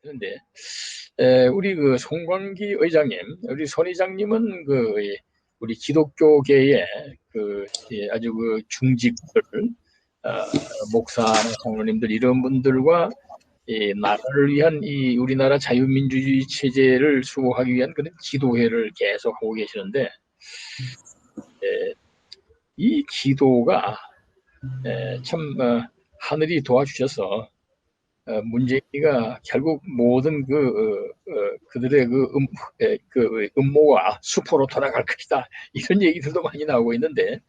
그런데 에, 우리 그 송광기 의장님, 우리 손 의장님은 그 이, 우리 기독교계의 그 예, 아주 그 중직들, 어, 목사나 장로님들 이런 분들과 이 나라를 위한 이 우리나라 자유민주주의 체제를 수호하기 위한 그런 기도회를 계속 하고 계시는데 에, 이 기도가 에, 참 어, 하늘이 도와주셔서 어, 문재인이가 결국 모든 그 어, 어, 그들의 그, 음, 에, 그 음모가 수포로 돌아갈 것이다 이런 얘기들도 많이 나오고 있는데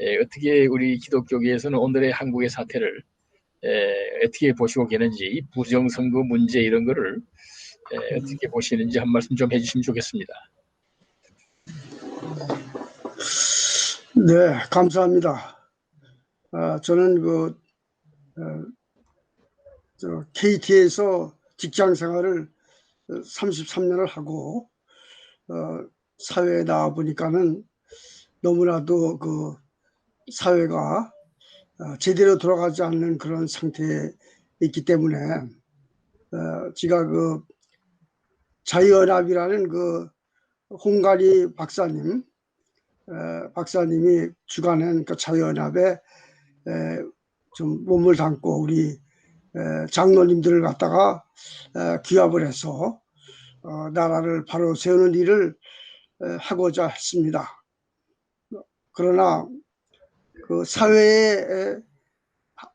에, 어떻게 우리 기독교계에서는 오늘의 한국의 사태를 에, 어떻게 보시고 계는지 이 부정선거 문제 이런 거를 에, 어떻게 보시는지 한 말씀 좀 해주시면 좋겠습니다. 네, 감사합니다. 아, 저는 그 어, 저 KT에서 직장 생활을 33년을 하고 어, 사회에 나와 보니까는 너무나도 그 사회가 어, 제대로 돌아가지 않는 그런 상태에 있기 때문에 어, 제가 그 자유연합이라는 그 홍가리 박사님 에, 박사님이 주관한 그 자유연합에 에, 좀 몸을 담고 우리 에, 장로님들을 갖다가 에, 기합을 해서 어, 나라를 바로 세우는 일을 에, 하고자 했습니다. 그러나 그 사회에 에,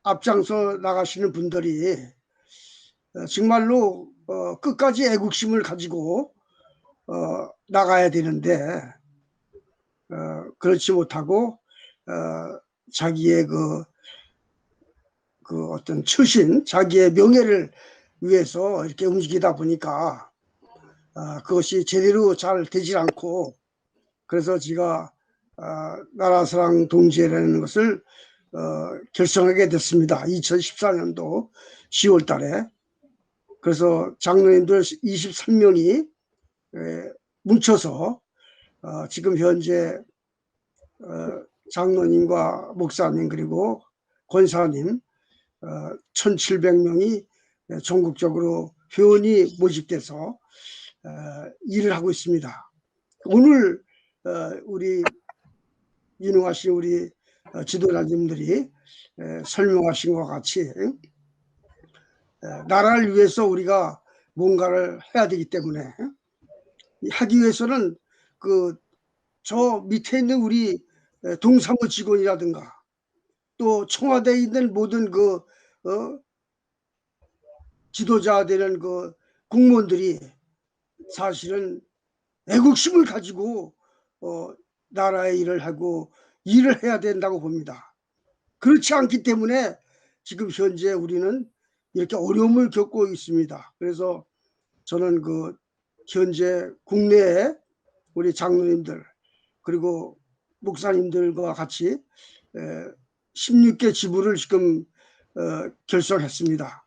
앞장서 나가시는 분들이 어, 정말로 어, 끝까지 애국심을 가지고 어, 나가야 되는데 어, 그렇지 못하고 어, 자기의 그, 그 어떤 처신, 자기의 명예를 위해서 이렇게 움직이다 보니까 어, 그것이 제대로 잘 되질 않고 그래서 제가 어, 나라사랑 동지회라는 것을 어, 결성하게 됐습니다. 2014년도 10월 달에. 그래서 장로님들 23명이 에, 뭉쳐서 어, 지금 현재 어, 장로님과 목사님 그리고 권사님 어, 1,700명이 전국적으로 회원이 모집돼서 어, 일을 하고 있습니다. 오늘 어, 우리 유능하신 우리 어, 지도자님들이 에, 설명하신 것과 같이 에, 나라를 위해서 우리가 뭔가를 해야 되기 때문에 하기 위해서는 그 저 밑에 있는 우리 동사무 직원이라든가 또 청와대에 있는 모든 그 어, 지도자 되는 그 공무원들이 사실은 애국심을 가지고 어, 나라의 일을 하고 일을 해야 된다고 봅니다. 그렇지 않기 때문에 지금 현재 우리는 이렇게 어려움을 겪고 있습니다. 그래서 저는 그 현재 국내에 우리 장로님들 그리고 목사님들과 같이 16개 지부를 지금 어, 결성했습니다.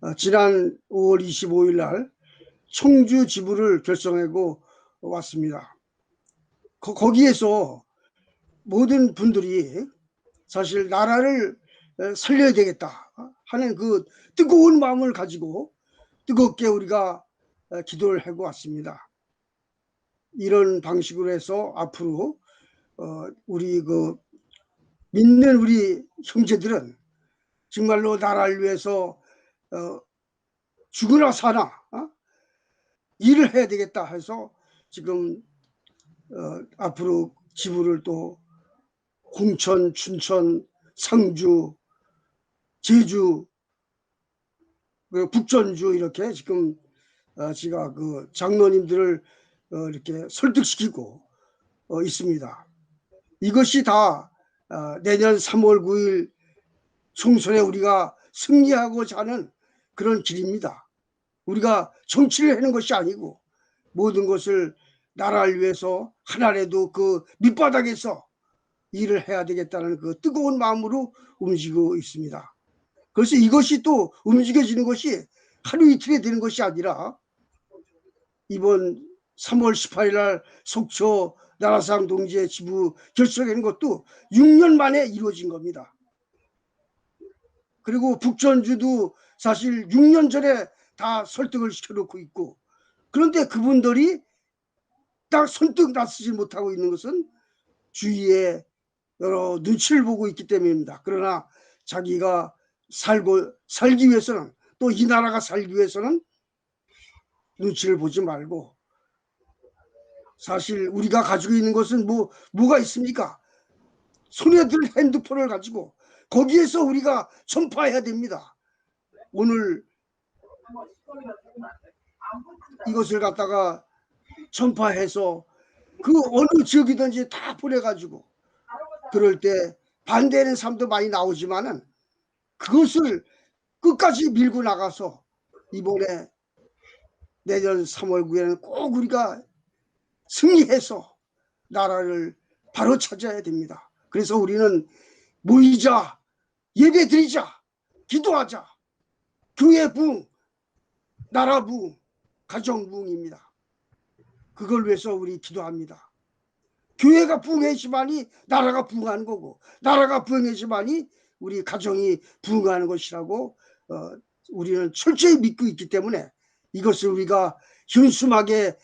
어, 지난 5월 25일 날 청주 지부를 결성하고 왔습니다. 거, 기에서 모든 분들이 사실 나라를 살려야 되겠다 하는 그 뜨거운 마음을 가지고 뜨겁게 우리가 기도를 하고 왔습니다. 이런 방식으로 해서 앞으로 어, 우리 그 믿는 우리 형제들은 정말로 나라를 위해서 어, 죽으나 사나 어? 일을 해야 되겠다 해서 지금 어, 앞으로 지부를 또 홍천, 춘천, 상주, 제주, 그 북전주 이렇게 지금 어, 제가 그 장로님들을 어, 이렇게 설득시키고 어, 있습니다. 이것이 다 어, 내년 3월 9일 총선에 우리가 승리하고자 하는 그런 길입니다. 우리가 정치를 하는 것이 아니고 모든 것을 나라를 위해서 하나라도 그 밑바닥에서 일을 해야 되겠다는 그 뜨거운 마음으로 움직이고 있습니다. 그래서 이것이 또 움직여지는 것이 하루 이틀에 되는 것이 아니라 이번 3월 18일 날 속초 나라상 동지의 지부 결성하는 것도 6년 만에 이루어진 겁니다. 그리고 북전주도 사실 6년 전에 다 설득을 시켜놓고 있고 그런데 그분들이 딱 손등 나서지 못하고 있는 것은 주위에 여러 눈치를 보고 있기 때문입니다. 그러나 자기가 살고 살기 위해서는 또 이 나라가 살기 위해서는 눈치를 보지 말고 사실 우리가 가지고 있는 것은 뭐 뭐가 있습니까? 손에 들 핸드폰을 가지고 거기에서 우리가 전파해야 됩니다. 오늘 이것을 갖다가 전파해서 그 어느 지역이든지 다 보내가지고 그럴 때 반대하는 사람도 많이 나오지만은 그것을 끝까지 밀고 나가서 이번에 내년 3월 9일에는 꼭 우리가 승리해서 나라를 바로 찾아야 됩니다. 그래서 우리는 모이자, 예배 드리자, 기도하자, 교회 부흥, 나라 부흥, 가정 부흥입니다. 그걸 위해서 우리 기도합니다. 교회가 부흥해지만이 나라가 부흥하는 거고 나라가 부흥해지만이 우리 가정이 부흥하는 것이라고 어, 우리는 철저히 믿고 있기 때문에 이것을 우리가 현수막에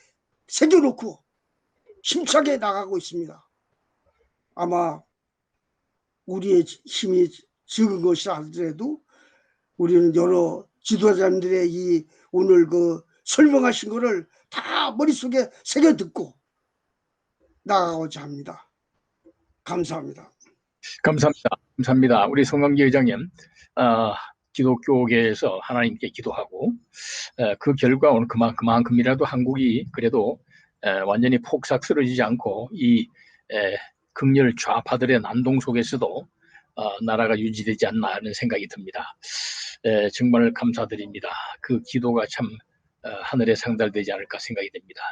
새겨놓고 힘차게 나가고 있습니다. 아마 우리의 힘이 적은 것이라 하더라도 우리는 여러 지도자님들의 이 오늘 그 설명하신 거를 다 머릿속에 새겨 듣고 나가고자 합니다. 감사합니다. 감사합니다. 감사합니다. 우리 송강기 의장님, 아, 기독교계에서 하나님께 기도하고 에, 그 결과 오늘 그만 그만큼이라도 한국이 그래도 에, 완전히 폭삭 쓰러지지 않고 이 에, 극렬 좌파들의 난동 속에서도 어, 나라가 유지되지 않나 하는 생각이 듭니다. 에, 정말 감사드립니다. 그 기도가 참 어, 하늘에 상달되지 않을까 생각이 됩니다.